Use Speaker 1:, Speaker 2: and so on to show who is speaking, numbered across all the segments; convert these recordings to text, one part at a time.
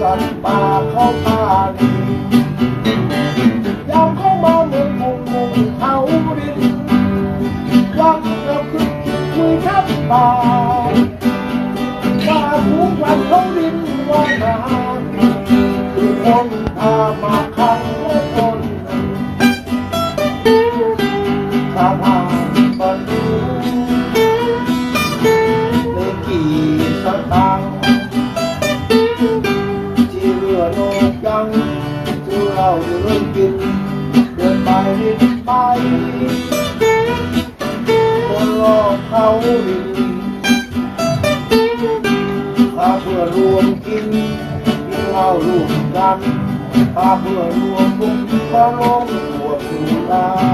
Speaker 1: สัตว์ป่าเข้าป่าดินยามเข้ามาเมืองมุงมุงเขาดินว่าเราคือคุยครับป่าาอยู่เรื่องกินเดินไปนิดไปคนรอบเขาดีพาเพื่อรวมกินกินเหล้ารวมกันพาเพื่อรวมบุญพาลงปวดหัา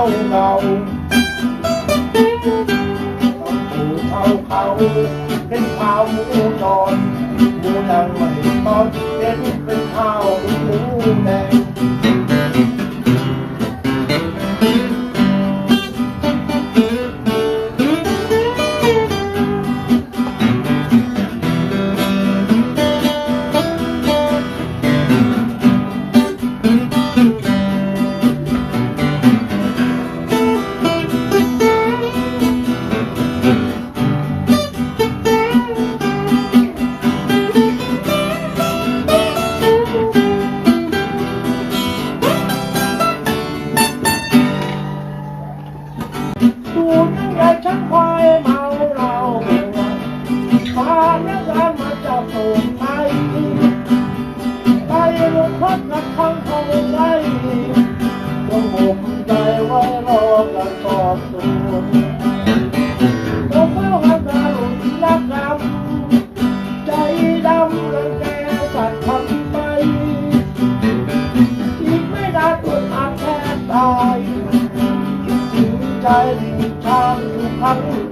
Speaker 1: เราเราต้องถูกเขาเขาเป็นข้าวหมูจอนหมูยังไม่ตอนเห็นเป็นข้าวหมูแดง กับทางเขาไล่จงหมกใจไว้รอการสอบสวนผมเฝ้าหันตาหลุดรักดำใจดำรังแกสัตว์ทำไป อีกไม่นานตัวอาจแทบตายคิดถึงใจดิ่งทางทุกครั้ง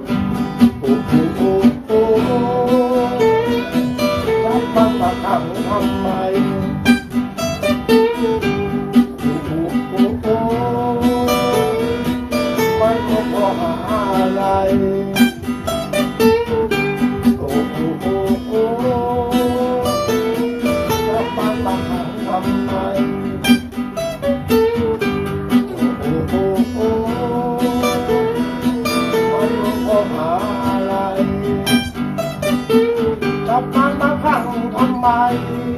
Speaker 1: งท